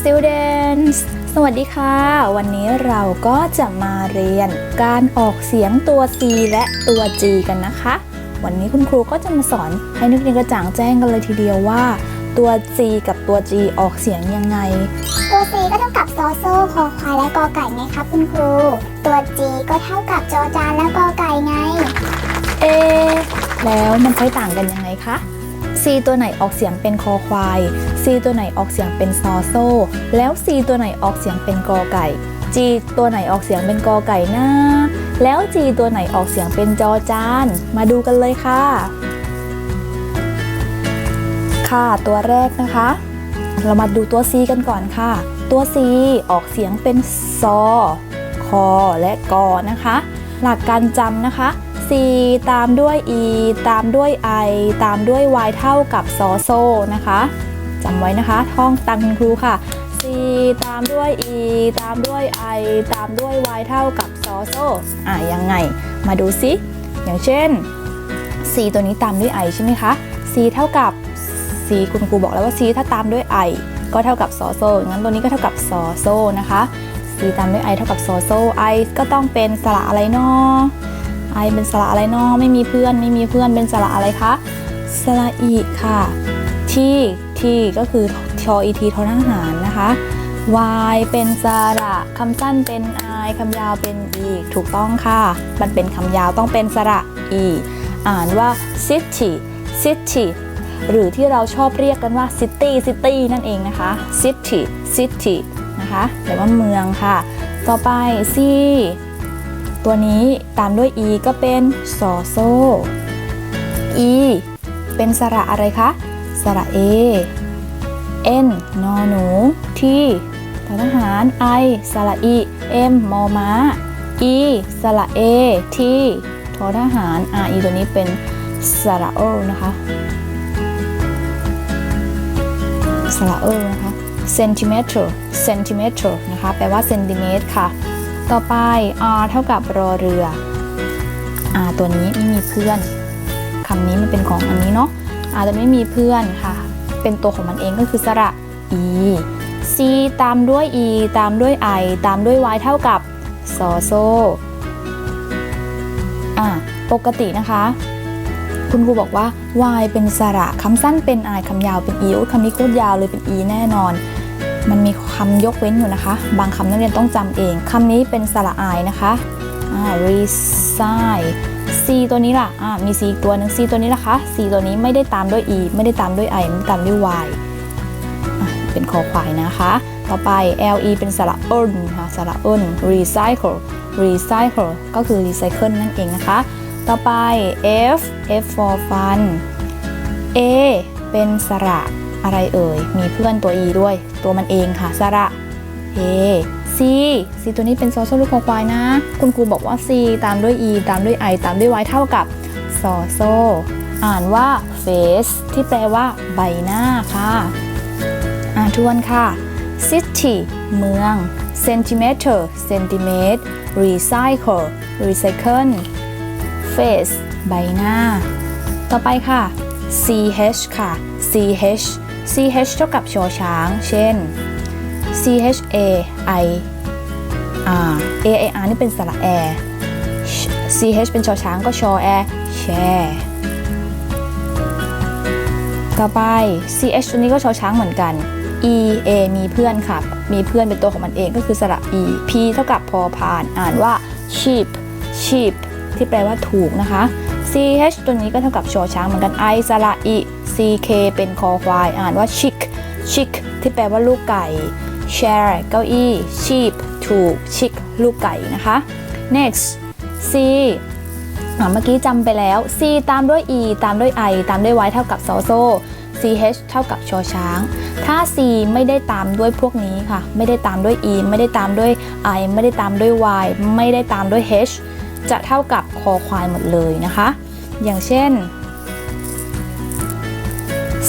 students สวัสดีค่ะ วันนี้เราก็จะมาเรียนการออกเสียงตัว C และตัว G กันนะคะ วันนี้คุณครูก็จะมาสอนให้นักเรียนกระจ่างแจ้งกันเลยทีเดียวว่า ตัว G กับตัว G ออกเสียงยังไง ตัว C ก็เท่ากับซอโซ่คอควายและกอไก่ไงครับคุณครู ตัว G ก็เท่ากับจอจานและกอไก่ไง เอะแล้วมันใช้ต่างกันยังไงคะ C ตัวไหนออกเสียงเป็นคอควาย C ตัวไหนออกเสียงเป็นซอโซ แล้ว C ตัวไหนออกเสียงเป็นกอไก่ G ตัวไหนออกเสียงเป็นกอไก่นะ แล้ว G ตัวไหนออกเสียงเป็นจอจาน มาดูกันเลยค่ะ ค่ะตัวแรกนะคะ เรามาดูตัว C กันก่อนค่ะ ตัว C ออกเสียงเป็นซอ คอ และกอนะคะ หลักการจำนะคะ ตามด้วย E ตามด้วย I ตามด้วย Y เท่ากับซอโซนะคะจำไว้นะคะท่องตามคุณครูค่ะ C ตามด้วย E ตามด้วย I ตามด้วย Y เท่ากับซอโซอะยังไง มาดูซิ อย่างเช่น C ตัวนี้ตามด้วย I ใช่ไหมคะ C เท่ากับ C คุณครูบอกแล้วว่า C ถ้าตามด้วย I ก็เท่ากับซอโซงั้นตัวนี้ก็เท่ากับซอโซนะคะ C ตามด้วย I เท่ากับซอโซ I ก็ต้องเป็นสระอะไรเนาะ I เป็นสระอะไรเนาะไม่มีเพื่อนไม่มีเพื่อนเป็นสระอะไรคะสระอีค่ะ T T ก็คือทอ et ทอทหารนะคะ Y เป็นสระคำสั้นเป็น I คำยาวเป็น e ถูกต้องค่ะ มันเป็นคำยาวต้องเป็นสระ e อ่านว่า city city หรือที่เราชอบเรียกกันว่า city city นั่นเองนะคะ city city นะคะแปลว่าเมืองค่ะ ต่อไป C ตัวนี้ตามด้วย e ก็เป็นซอโซ e เป็นสระอะไรคะ สระ a n นอหนู t ททหาร i สระ e m มอม้า e สระ a t ทอทหาร r e ตัวนี้เป็นสระโอนะคะ สระเออนะคะ centimeter centimeter นะคะ แปลว่าเซนติเมตรค่ะ ต่อไป r เท่ากับรอเรือ r ตัวนี้ไม่มีเพื่อนคำนี้มันเป็นของอันนี้เนาะ r ตัวนี้ไม่มีเพื่อนค่ะ เป็นตัวของมันเองก็คือสระ e c ตามด้วย e ตามด้วย i ตามด้วย y เท่ากับซอโซอะปกตินะคะ คุณครูบอกว่า y เป็นสระคำสั้นเป็น i คำยาวเป็น e โอ้ยคำนี้โคตรยาวเลยเป็น e แน่นอน มันมีคำยกเว้นอยู่นะคะ บางคำนักเรียนต้องจำเองคำนี้เป็นสระ i นะคะอ่า resign c ตัวนี้ล่ะอ่ามี c อีกตัวหนึ่ง c ตัวนี้ล่ะคะ c ตัวนี้ไม่ได้ตามด้วย e ไม่ได้ตามด้วย i ไม่ตามด้วย y เป็นคอควายนะคะ ต่อไป le เป็นสระอ้นค่ะสระอ้น recycle recycle ก็คือ recycle นั่นเองนะคะ ต่อไป f f for fun a เป็นสระ อะไรเอ่ย มีเพื่อนตัว e ด้วย ตัวมันเองค่ะสระ a c c ตัวนี้เป็นโซอโซลูกคอควายนะ คุณครูบอกว่า c ตามด้วย e ตามด้วย i ตามด้วย y เท่ากับซอโซ อ่านว่า face ที่แปลว่าใบหน้าค่ะ อ่านทวนค่ะ city เมือง centimeter centimeter recycle recycle face ใบหน้า ต่อไปค่ะ ch ค่ะ ch ch เท่ากับชอช้าง เช่น c h a i r a a r นี่เป็นสระแอ c h เป็นชอช้างก็ชอแอแชต่อไป ch ตัวนี้ก็ชอช้างเหมือนกัน e a มีเพื่อนค่ะ มีเพื่อนเป็นตัวของมันเองก็คือสระ e p เท่ากับพอพาน อ่านว่า sheep sheep ที่แปลว่าถูกนะคะ ch ตัวนี้ก็เท่ากับชอช้างเหมือนกัน i สระ e ck เป็นคอควาย อ่านว่า chick chick ที่แปลว่าลูกไก่ chair เก้าอี้ sheep ถูก chick ลูกไก่นะคะ next c อะเมื่อกี้จำไปแล้ว c ตามด้วย e ตามด้วย i ตามด้วย y เท่ากับซอโซ ch เท่ากับชอช้าง ถ้า c ไม่ได้ตามด้วยพวกนี้ค่ะ ไม่ได้ตามด้วย e ไม่ได้ตามด้วย i ไม่ได้ตามด้วย y ไม่ได้ตามด้วย h จะเท่ากับคอควายหมดเลยนะคะ อย่างเช่น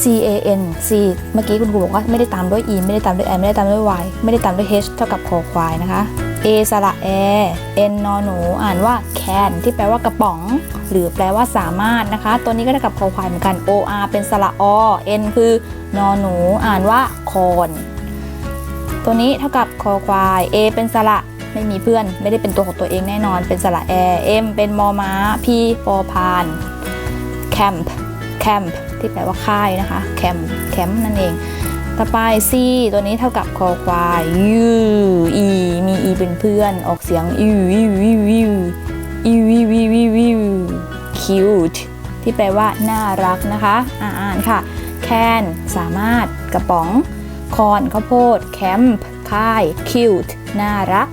c a n c เมื่อกี้คุณครูบอกว่าไม่ได้ตามด้วย e ไม่ได้ตามด้วย i ไม่ได้ตามด้วย y ไม่ได้ตามด้วย h เท่ากับคอควายนะคะ a สระ a n นอหนู อ่านว่า can ที่แปลว่ากระป๋อง หรือแปลว่าสามารถนะคะ ตัวนี้ก็เท่ากับคอควายเหมือนกัน o r เป็นสระ o n คือนอหนู อ่านว่าคอนตัวนี้เท่ากับคอควาย A เป็นสระไม่มีเพื่อน ไม่ได้เป็นตัวของตัวเองแน่นอน เป็นสระแอ M เป็นมอม้า P ปอพาน camp camp ที่แปลว่าค่ายนะคะ camp camp นั่นเอง ต่อไป C ตัวนี้เท่ากับคอควาย U E มี E เป็นเพื่อน ออกเสียง U U U U U U U U cute ที่แปลว่าน่ารักนะคะอ่านค่ะ can สามารถกระป๋อง คอนข้าวโพด camp ค่าย cute น่ารัก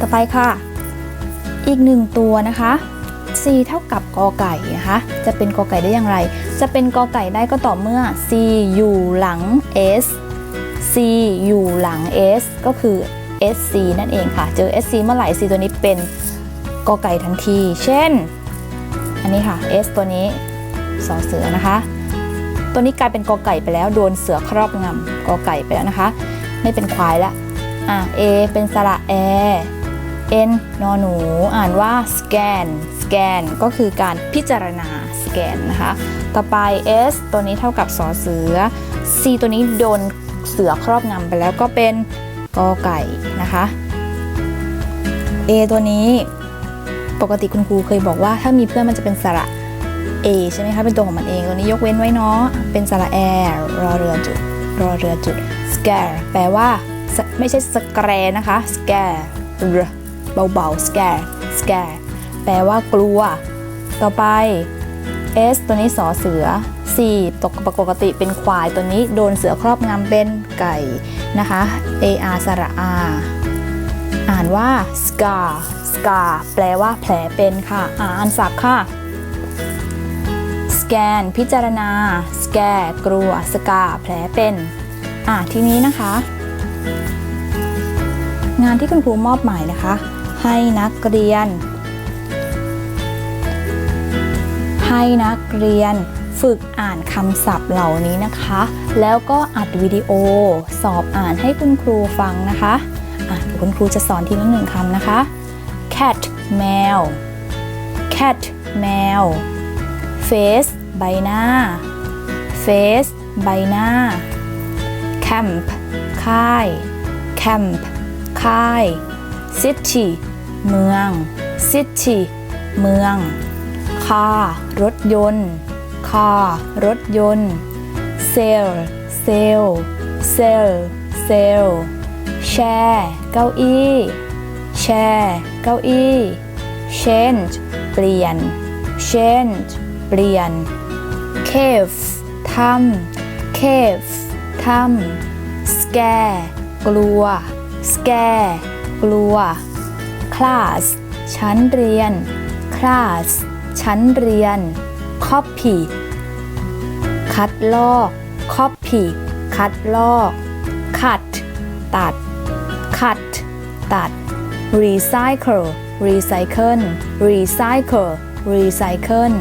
ต่อไปค่ะ อีกหนึ่งตัวนะคะ C เท่ากับกอไก่นะคะ จะเป็นกอไก่ได้อย่างไร จะเป็นกอไก่ได้ก็ต่อเมื่อ C อยู่หลัง S C อยู่หลัง S ก็คือ SC นั่นเองค่ะ เจอ SC เมื่อไหร่ C ตัวนี้เป็นกอไก่ทันที เช่น อันนี้ค่ะ S ตัวนี้สอเสือนะคะ ตัวนี้กลายเป็นกอไก่ไปแล้ว โดนเสือครอบงำกอไก่ไปแล้วนะคะ ไม่เป็นควายละอะ A เป็นสระแอ N นอหนู อ่านว่า scan scan ก็คือการพิจารณา scan นะคะ ต่อไป S ตัวนี้เท่ากับสอเสือ C ตัวนี้โดนเสือครอบงำไปแล้วก็เป็นกอไก่นะคะ A ตัวนี้ปกติคุณครูเคยบอกว่าถ้ามีเพื่อนมันจะเป็นสระ A ใช่ไหมคะเป็นตัวของมันเองตัวนี้ยกเว้นไว้เนาะเป็นสระแอรอเรือจุดรอเรือจุด scare แปลว่าไม่ใช่สแกรนะคะ scare เบาๆ scare scare แปลว่ากลัว ต่อไป S ตัวนี้สอเสือ C ตกปกติเป็นควายตัวนี้โดนเสือครอบงำเป็นไก่นะคะ AR สระ R อ่านว่า scar scar แปลว่าแผลเป็นค่ะ อ่านศัพท์ค่ะ scan พิจารณา scare กลัว scar แผลเป็น อะทีนี้นะคะ งานที่คุณครูมอบหมายนะคะ ให้นักเรียน ให้นักเรียนฝึกอ่านคำศัพท์เหล่านี้นะคะ แล้วก็อัดวิดีโอสอบอ่านให้คุณครูฟังนะคะอะเดี๋ยวคุณครูจะสอนทีละหนึ่งคำนะคะ cat แมว cat แมว face ใบหน้า face ใบหน้า camp ค่าย camp ค่าย city เมือง city เมือง car รถยนต์ car รถยนต์ sail sail sail sail chair เก้าอี้ chair เก้าอี้ change เปลี่ยน change เปลี่ยน cave ถ้ำ cave ถ้ำ scare กลัว scare กลัว class ชั้นเรียน class ชั้นเรียน copy คัดลอก copy คัดลอก cut ตัด cut ตัด recycle recycle recycle recycle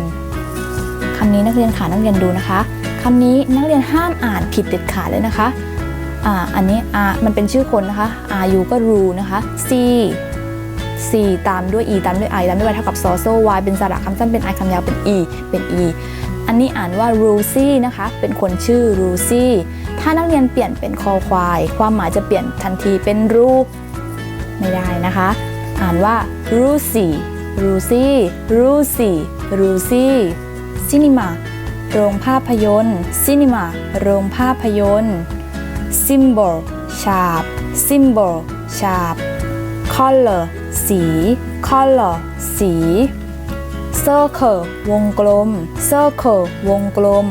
คำนี้นักเรียนขานักเรียนดูนะคะคำนี้นักเรียนห้ามอ่านผิดเด็ดขาดเลยนะคะอ่าอันนี้ R มันเป็นชื่อคนนะคะ R U ก็ ru นะคะ C C ตามด้วย E ตามด้วย I ตามด้วย Y เท่ากับซอโซ Y เป็นสระคำสั้นเป็น I คำยาวเป็น E เป็น E อันนี้อ่านว่า Rucy นะคะ เป็นคนชื่อ Rucy ถ้านักเรียนเปลี่ยนเป็นคอควาย ความหมายจะเปลี่ยนทันทีเป็นรูไม่ได้นะคะ อ่านว่า Rucy Rucy Rucy Rucy Cinema โรงภาพยนตร์ Cinema โรงภาพยนตร์ symbol ฉาบ symbol ฉาบ color สี color สี circle วงกลม circle วงกลม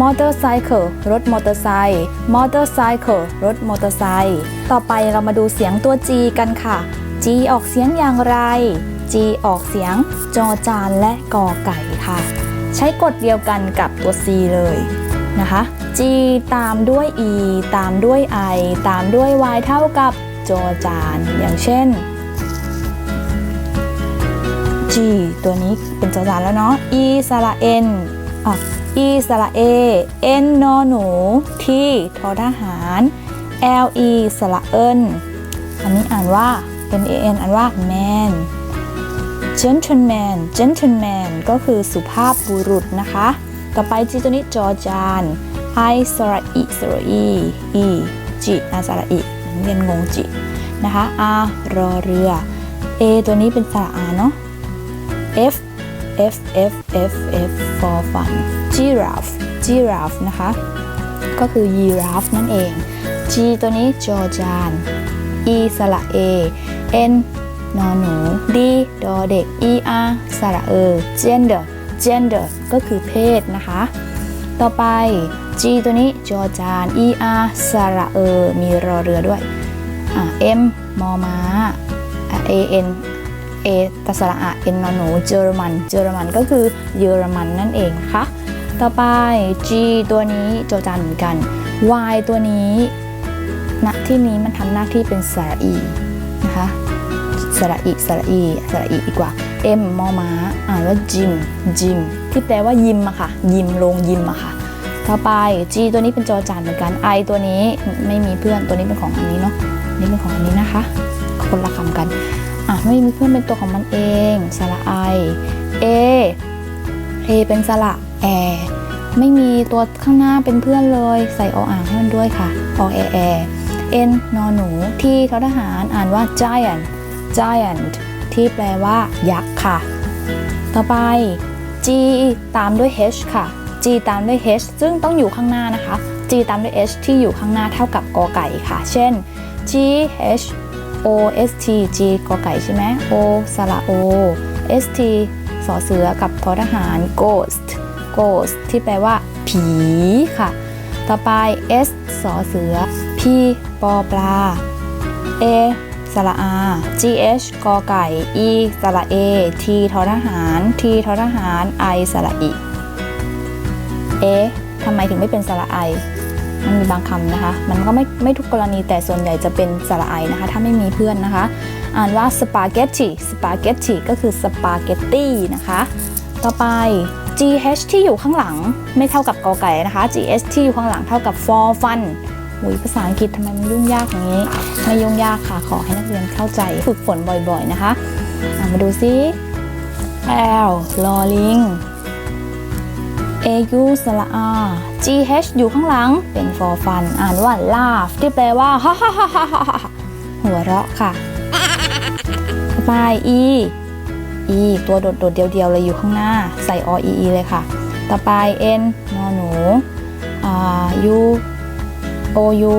motorcycle รถมอเตอร์ไซค์ motorcycle รถมอเตอร์ไซค์ต่อไปเรามาดูเสียงตัว G กันค่ะ G ออกเสียงอย่างไร G ออกเสียงจอจานและกอไก่ค่ะ ใช้กฎเดียวกันกับตัว C เลยนะคะ G ตามด้วย E ตามด้วย I ตามด้วย Y เท่ากับ จอจาน อย่างเช่น G ตัวนี้เป็นจอจานแล้วเนาะ E สระ N อะ E สระ A N นอหนู T ทอทหาร L E สระเอินอันนี้อ่านว่า M A N อ่านว่า man gentleman gentleman ก็คือสุภาพบุรุษนะคะ ต่อไป G ตัวนี้จอจาน I สระอิสระอี E จิอาสระอิ เรียนงงจินะคะ R รอเรือ A ตัวนี้เป็นสระอาเนาะ F F F F F for fun giraffe giraffe นะคะ ก็คือ giraffe นั่นเอง G ตัวนี้จอจาน E สระ A N นอนหนู D ดอเด็ก E R สระเออ gender gender ก็คือเพศนะคะ ต่อไป G ตัวนี้จอจาน E R สระเออ มีรอเรือด้วยอ่ M มอม้าอะ A N A ตสระอะ N นอหนูเยอรมันเยอรมันก็คือเยอรมันนั่นเองนะคะต่อไป G ตัวนี้จอจานเหมือนกัน Y ตัวนี้ณที่นี้มันทำหน้าที่เป็นสระอีนะคะสระอีสระอีสระอีอีกว่า M มอม้าอ่านว่าจิมจิม ที่แปลว่ายิมอะค่ะ ยิมลงยิมอะค่ะ ต่อไป G ตัวนี้เป็นจอจานเหมือนกัน I ตัวนี้ไม่มีเพื่อนตัวนี้เป็นของอันนี้เนาะนนี้เป็นของอันนี้นะคะ คนละคำกันอะไม่มีเพื่อนเป็นตัวของมันเองสระ I A A เป็นสระแอไม่มีตัวข้างหน้าเป็นเพื่อนเลย ใส่ออ่างให้มันด้วยค่ะอแอแอ N นอหนูที่ททหารอ่านว่า giant giant ที่แปลว่ายักษ์ค่ะ ต่อไป G ตามด้วย H ค่ะ G ตามด้วย H ซึ่งต้องอยู่ข้างหน้านะคะ G ตามด้วย H ที่อยู่ข้างหน้าเท่ากับกอไก่ค่ะ เช่น G H O S T G กอไก่ใช่ไหม O สระ O S T สอเสือกับทอทหาร ghost ghost ที่แปลว่า ผีค่ะ ต่อไป S สอเสือ P ปอปลา A สระอา G H กอไก่ E สระ A T ทอทหาร T ทอทหาร I สระอิเอ๊ะทำไมถึงไม่เป็นสระไอมันมีบางคำนะคะ มันก็ไม่ไม่ทุกกรณีแต่ส่วนใหญ่จะเป็นสระไอนะคะ ถ้าไม่มีเพื่อนนะคะ อ่านว่าสปาเกตตีสปาเกตตีก็คือสปาเกตตี้นะคะ ต่อไป GH ที่อยู่ข้างหลังไม่เท่ากับกอไก่นะคะ GH ที่อยู่ข้างหลังเท่ากับ for fun หุยภาษาอังกฤษทำไมมันยุ่งยากอย่างนี้ ไม่ยุ่งยากค่ะขอให้นักเรียนเข้าใจฝึกฝนบ่อยๆนะคะมาดูซิ L ลอลิง A U สระ R G H อยู่ข้างหลังเป็น for fun อ่านว่า laugh ที่แปลว่าฮ่าฮ่าฮ่าฮ่าฮ่าหัวเราะค่ะต่อไป E E ตัวโดดๆเดียวๆเลยอยู่ข้างหน้า ใส่ O E E เลยค่ะ ต่อไป N นอหนูอ่า U O U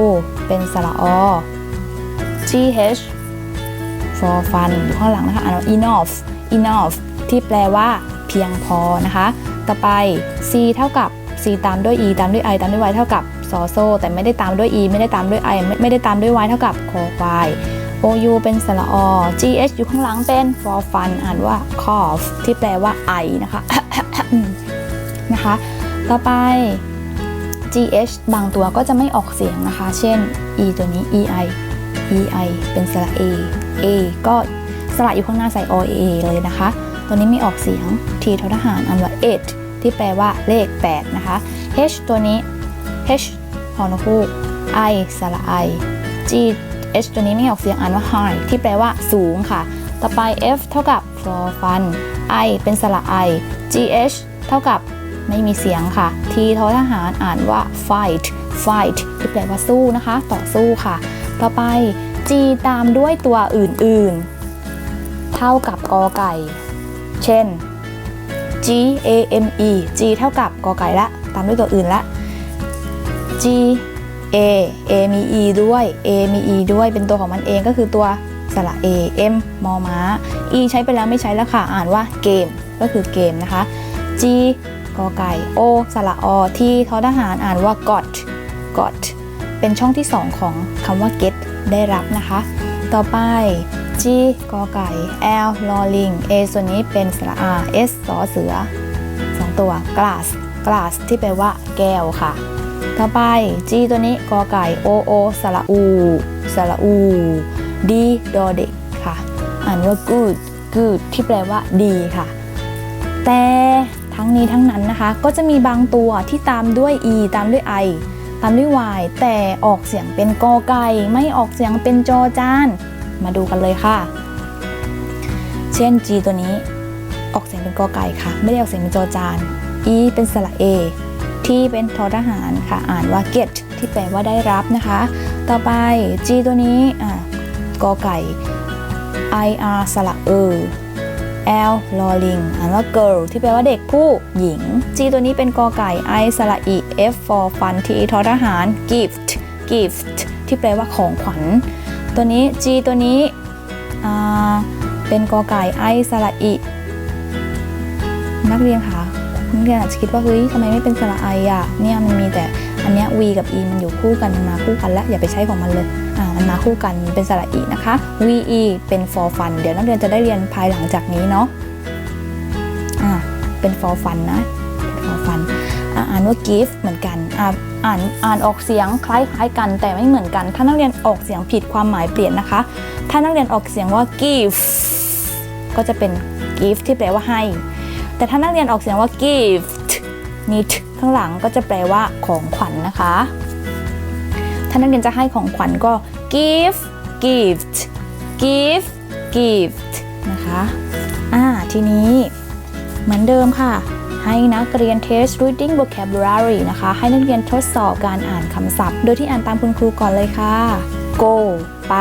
เป็นสระอ G H for fun อยู่ข้างหลังนะคะอ่านว่า enough enough ที่แปลว่าเพียงพอนะคะ ต่อไป C เท่ากับ C ตามด้วย E ตามด้วย I ตามด้วย Y เท่ากับซอโซ แต่ไม่ได้ตามด้วย E ไม่ได้ตามด้วย I ไม่ไม่ได้ตามด้วย Y เท่ากับคอควาย O U เป็นสระอ G H อยู่ข้างหลังเป็น for fun อ่านว่า cough ที่แปลว่าไอนะคะนะคะ ต่อไป GH บางตัวก็จะไม่ออกเสียงนะคะ เช่น E ตัวนี้ EI EI เป็นสระ A A ก็สระอยู่ข้างหน้าใส่ O A เลยนะคะ ตัวนี้ไม่ออกเสียง T ททหารอ่านว่า e i ที่แปลว่าเลข 8 นะคะ H ตัวนี้ H ฮอนคูก I สระ I G H ตัวนี้ไม่ออกเสียงอ่านว่า high ที่แปลว่าสูงค่ะ ต่อไป F เท่ากับ for fun I เป็นสระ I G H เท่ากับ ไม่มีเสียงค่ะ T ททหารอ่านว่า fight fight ที่แปลว่าสู้นะคะ ต่อสู้ค่ะ ต่อไป G ตามด้วยตัวอื่นๆ เท่ากับกอไก่ เช่น G A M E G เท่ากับกอไก่ละ ตามด้วยตัวอื่นละ G A A มี E ด้วย A มี E ด้วยเป็นตัวของมันเองก็คือตัวสระ A M มอม้า E ใช้ไปแล้วไม่ใช้แล้วค่ะ อ่านว่าเกม ก็คือเกมนะคะ G กอไก่ O สระอ T ทอทหารอ่านว่า got got เป็นช่องที่ 2 ของคำว่า get ได้รับนะคะ ต่อไป G กอไก่ L ลอลิง A ส่วนนี้เป็นสระ R S สอเสือ 2 ตัว glass glass ที่แปลว่า แก้วค่ะ ต่อไป G ตัวนี้กอไก่ O O สระอู สระอู D ดอเด็กค่ะ อ่านว่า good good ที่แปลว่าดีค่ะ แต่ ทั้งนี้ทั้งนั้นนะคะ ก็จะมีบางตัวที่ตามด้วย e ตามด้วย i ตามด้วย y แต่ออกเสียงเป็นกอไก่ไม่ออกเสียงเป็นจอจาน มาดูกันเลยค่ะ เช่น g ตัวนี้ออกเสียงเป็นกอไก่ค่ะ ไม่ได้ออกเสียงเป็นจอจาน e เป็นสระ a ที่เป็นทอทหารค่ะ อ่านว่า get ที่แปลว่าได้รับนะคะ ต่อไป G ตัวนี้อะกอไก่ I R สระเออ L ลอลิงอ่านว่า girl ที่แปลว่าเด็กผู้หญิง G ตัวนี้เป็นกอไก่ I สระอี F for fun T ทอทหาร gift gift ที่แปลว่าของขวัญ ตัวนี้ G ตัวนี้เป็นกอไก่ I สระอีนักเรียนคะนักเรียนอาจจะคิดว่าเฮ้ยทำไมไม่เป็นสระไออะเนี่ยมันมีแต่อันเนี้ย V กับ E มันอยู่คู่กันมันมาคู่กันแล้วอย่าไปใช้ของมันเลย มันมาคู่กันเป็นสระอีนะคะ VE เป็น for fun เดี๋ยวนักเรียนจะได้เรียนภายหลังจากนี้เนาะอ่าเป็น for fun นะ for fun อ่านว่า gift เหมือนกันอ่าอ่านอ่านออกเสียงคล้ายๆกันแต่ไม่เหมือนกัน ถ้านักเรียนออกเสียงผิดความหมายเปลี่ยนนะคะ ถ้านักเรียนออกเสียงว่า give ก็จะเป็น gift ที่แปลว่าให้ แต่ถ้านักเรียนออกเสียงว่า gift มี t ข้างหลังก็จะแปลว่าของขวัญนะคะานักเรียนจะให้ของขวัญก็ give gift give gift นะคะอ่าทีนี้เหมือนเดิมค่ะ ให้นักเรียน test reading vocabulary นะคะ ให้นักเรียนทดสอบการอ่านคำศัพท์ โดยที่อ่านตามคุณครูก่อนเลยค่ะ go ไป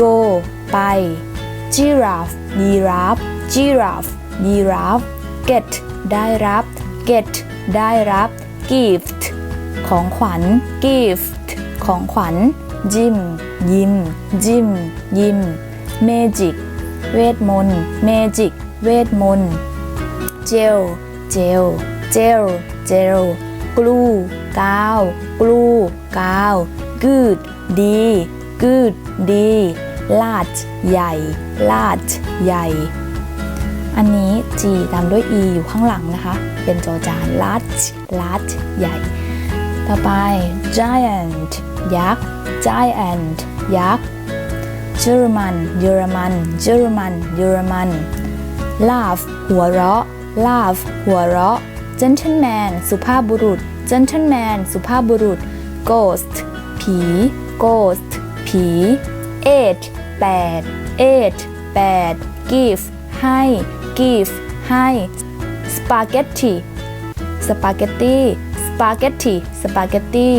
go ไป giraffe giraffe giraffe giraffe get ได้รับ get ได้รับ gift ของขวัญ gift ของขวัญ gym ยิม gym ยิม magic เวทมนต์ magic เวทมนต์ gel gel gel gel glue กาว glue กาว good ดี good ดี large ใหญ่ large ใหญ่ อันนี้ G ตามด้วย E อยู่ข้างหลังนะคะ เป็นจอจาน large large ใหญ่ ต่อไป giant ยักษ์ giant ยักษ์ German เยอรมัน German เยอรมัน laugh หัวเราะ laugh หัวเราะ gentleman สุภาพบุรุษ gentleman สุภาพบุรุษ ghost ผี ghost ผี eight แปด eight แปด give ให้ give ให้ spaghetti spaghetti spaghetti spaghetti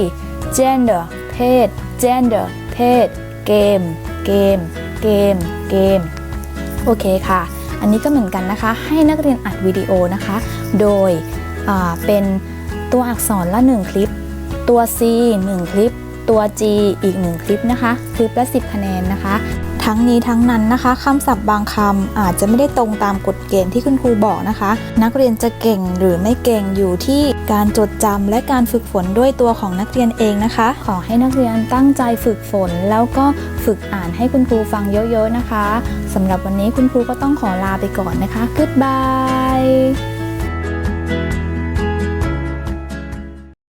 gender เพศ gender เพศ เกม เกม เกม เกม โอเคค่ะ อันนี้ก็เหมือนกันนะคะ ให้นักเรียนอัดวิดีโอนะคะ โดยเป็นตัวอักษรละ 1 คลิป ตัว C 1 คลิป ตัว G อีก 1 คลิปนะคะ คลิปละ 10 คะแนนนะคะ ทั้งนี้ทั้งนั้นนะคะคำศัพท์บางคำอาจจะไม่ได้ตรงตามกฎเกณฑ์ที่คุณครูบอกนะคะ นักเรียนจะเก่งหรือไม่เก่งอยู่ที่การจดจำและการฝึกฝนด้วยตัวของนักเรียนเองนะคะ ขอให้นักเรียนตั้งใจฝึกฝน แล้วก็ฝึกอ่านให้คุณครูฟังเยอะๆนะคะสำหรับวันนี้คุณครูก็ต้องขอลาไปก่อนนะคะ Goodbye